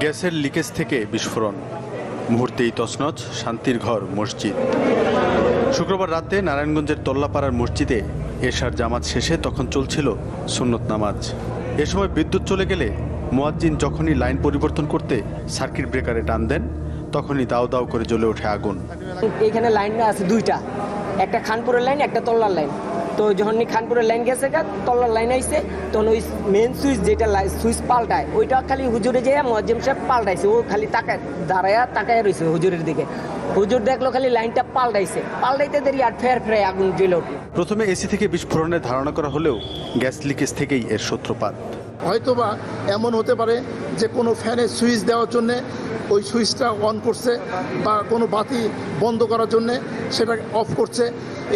গ্যাসের লিকেজ থেকে বিস্ফোরণ। মুহূর্তেই তছনছ, শান্তির ঘর, মসজিদ। শুক্রবার রাতে নারায়ণগঞ্জের তোল্লাপাড়ার মসজিদে এশার জামাত শেষে তখন চলছিল সুন্নত নামাজ। এ সময় বিদ্যুৎ চলে গেলে মোয়াজ্জিন যখনই লাইন পরিবর্তন করতে সার্কিট ব্রেকারে টান দেন, তখনই দাও দাও করে জ্বলে ওঠে আগুন। এইখানে লাইন আছে দুইটা। একটা খানপুরের লাইন, একটা তল্লার লাইন। তো যখন খানপুরের লাইন গেছে গা, তল্লার লাইন আইসে তখন ওই মেন সুইচ যেটা সুইচ পাল্টায়, ওইটা খালি হুজুরে যেয়ে মজ্জিম সাহেব পাল্টাইছে, ও খালি তাকায়, দাঁড়ায়া তাকায় রয়েছে হুজুরের দিকে। হুজুর দেখল খালি লাইনটা পাল্টাইছে, পাল্টাইতে দেরি আর ফের ফের আগুন জ্বলে প্রথমে এসি থেকে বিস্ফোরণের ধারণা করা হলেও গ্যাস লিকেজ থেকেই এর সূত্রপাত। হয়তোবা এমন হতে পারে যে কোনো ফ্যানের সুইচ দেওয়ার জন্যে ওই সুইচটা অন করছে বা কোনো বাতি বন্ধ করার জন্যে সেটা অফ করছে।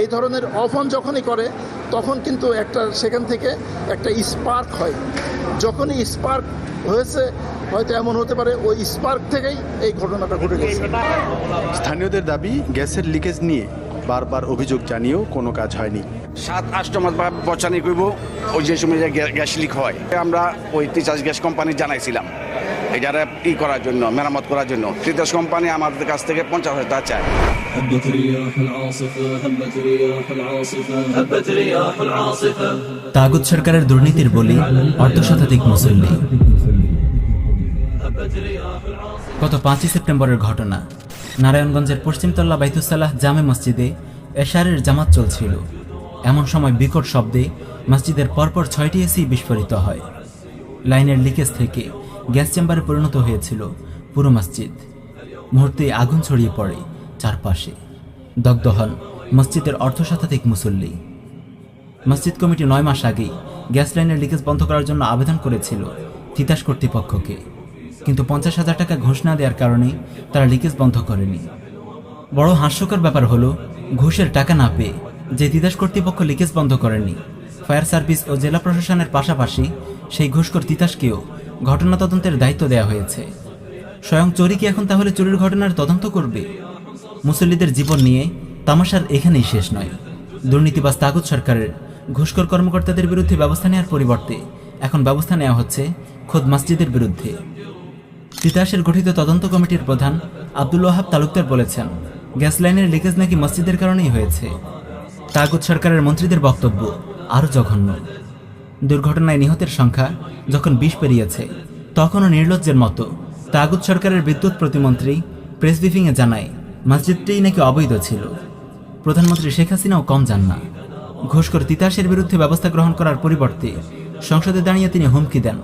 এই ধরনের অফ অন যখনই করে, তখন কিন্তু একটা সেখান থেকে একটা স্পার্ক হয়। যখনই স্পার্ক হয়েছে, হয়তো এমন হতে পারে ওই স্পার্ক থেকেই এই ঘটনাটা ঘটে গেছে। স্থানীয়দের দাবি, গ্যাসের লিকেজ নিয়ে বারবার অভিযোগ জানিয়েও কোনো কাজ হয়নি। সাত আষ্ট মাস বা বছানি করব ওই যে সময় যে গ্যা- গ্যাস লিক হয় আমরা ওই তিতাস গ্যাস কোম্পানি জানাইছিলাম এটারে ই করার জন্য মেরামত করার জন্য তিতাস কোম্পানি আমাদের কাছ থেকে পঞ্চাশ হাজার টাকা চায় هبت رياح العاصفة هبت رياح العاصفة هبت رياح العاصفة তাগুত সরকারের দুর্নীতির বলি অর্ধশতাধিক মুসল্লি গত পাঁচই সেপ্টেম্বরের ঘটনা নারায়ণগঞ্জের পশ্চিমতল্লা বাইতুসালাহ জামে মসজিদে এশারের জামাত চলছিল এমন সময় বিকট শব্দে মসজিদের পরপর ছয়টি এসি বিস্ফোরিত হয়। লাইনের লিকেজ থেকে গ্যাস চেম্বারে পরিণত হয়েছিল পুরো মসজিদ। মুহূর্তে আগুন ছড়িয়ে পড়ে চারপাশে। দগ্ধ হন মসজিদের অর্ধশতাধিক মুসল্লি। মসজিদ কমিটি নয় মাস আগেই গ্যাস লাইনের লিকেজ বন্ধ করার জন্য আবেদন করেছিল তিতাস কর্তৃপক্ষকে। কিন্তু পঞ্চাশ হাজার টাকা ঘুষ না দেওয়ার কারণে তারা লিকেজ বন্ধ করেনি। বড় হাস্যকর ব্যাপার হলো, ঘুষের টাকা না পেয়ে যে তিতাস কর্তৃপক্ষ লিকেজ বন্ধ করেনি ফায়ার সার্ভিস ও জেলা প্রশাসনের পাশাপাশি সেই ঘুষখোর তিতাসকেও ঘটনা তদন্তের দায়িত্ব দেওয়া হয়েছে। স্বয়ং চোরি কি এখন তাহলে চুরির ঘটনার তদন্ত করবে? মুসল্লিদের জীবন নিয়ে তামাশার এখানেই শেষ নয়। দুর্নীতিবাজ তাগুত সরকারের ঘুষখোর কর্মকর্তাদের বিরুদ্ধে ব্যবস্থা নেওয়ার পরিবর্তে এখন ব্যবস্থা নেওয়া হচ্ছে খোদ মসজিদের বিরুদ্ধে। তিতাসের গঠিত তদন্ত কমিটির প্রধান আব্দুল ওয়াহাব তালুকদার বলেছেন, গ্যাস লাইনের লিকেজ নাকি মসজিদের কারণেই হয়েছে। তাগুত সরকারের মন্ত্রীদের বক্তব্য আরও জঘন্য। দুর্ঘটনায় নিহতের সংখ্যা যখন বিষ পেরিয়েছে, তখনও নির্লজ্জের মতো তাগুত সরকারের বিদ্যুৎ প্রতিমন্ত্রী প্রেস ব্রিফিংয়ে জানায় মসজিদটিই নাকি অবৈধ ছিল? প্রধানমন্ত্রী শেখ হাসিনাও কম যান না। ঘুষখোর তিতাসের বিরুদ্ধে ব্যবস্থা গ্রহণ করার পরিবর্তে সংসদে দাঁড়িয়ে তিনি হুমকি দেন,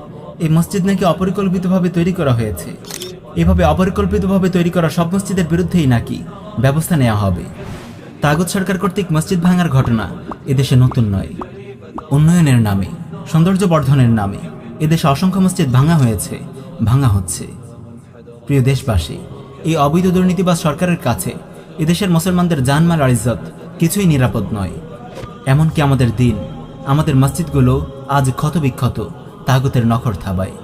এই মসজিদ নাকি অপরিকল্পিতভাবে তৈরি করা হয়েছে? এভাবে অপরিকল্পিতভাবে তৈরি করা সব মসজিদের বিরুদ্ধেই নাকি ব্যবস্থা নেওয়া হবে? তাগুত সরকার কর্তৃক মসজিদ ভাঙার ঘটনা এদেশে নতুন নয়। উন্নয়নের নামে, সৌন্দর্য বর্ধনের নামে এদেশে অসংখ্য মসজিদ ভাঙা হয়েছে, ভাঙা হচ্ছে। প্রিয় দেশবাসী, এই অবৈধ দুর্নীতিবাজ সরকারের কাছে এদেশের মুসলমানদের জানমাল আর ইজ্জত কিছুই নিরাপদ নয়। এমনকি আমাদের দিন, আমাদের মসজিদগুলো আজ ক্ষতবিক্ষত তাগুতের নখর থাবায়।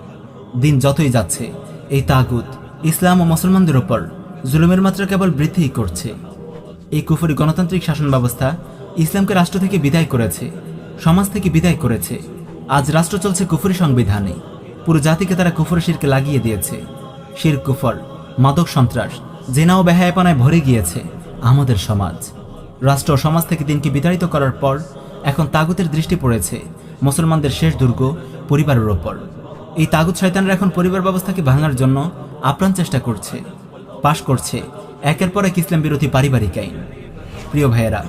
দিন যতই যাচ্ছে, এই তাগুত ইসলাম ও মুসলমানদের ওপর জুলুমের মাত্রা কেবল বৃদ্ধিই করছে। এই কুফরি গণতান্ত্রিক শাসন ব্যবস্থা ইসলামকে রাষ্ট্র থেকে বিদায় করেছে, সমাজ থেকে বিদায় করেছে। আজ রাষ্ট্র চলছে কুফরি সংবিধানে। পুরো জাতিকে তারা কুফর শিরকে লাগিয়ে দিয়েছে। শির, কুফর, মাদক সন্ত্রাস, জেনা ও বেহায়াপনায় ভরে গিয়েছে আমাদের সমাজ। রাষ্ট্র ও সমাজ থেকে দিনকে বিতাড়িত করার পর এখন তাগুতের দৃষ্টি পড়েছে মুসলমানদের শেষ দুর্গ পরিবারের ওপর। এই তাগুত শয়তানরা এখন পরিবার ব্যবস্থাকে ভাঙার জন্য আপ্রাণ চেষ্টা করছে, পাশ করছে একের পর এক ইসলাম বিরোধী পারিবারিক আইন। প্রিয় ভাইয়েরা,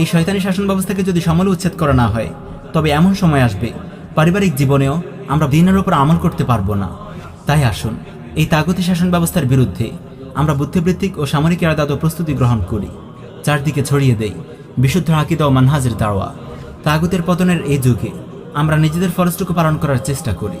এই শয়তানি শাসন ব্যবস্থাকে যদি সমলে উচ্ছেদ করা না হয়, তবে এমন সময় আসবে, পারিবারিক জীবনেও আমরা দিনের ওপর আমল করতে পারব না। তাই আসুন, এই তাগতি শাসন ব্যবস্থার বিরুদ্ধে আমরা বুদ্ধিবৃত্তিক ও সামরিক এরাদাত প্রস্তুতি গ্রহণ করি। চারদিকে ছড়িয়ে দেই বিশুদ্ধ আকিদা ও মানহাজের দাওয়া। তাগুতের পতনের এই যুগে আমরা নিজেদের ফরজটুকু পালন করার চেষ্টা করি।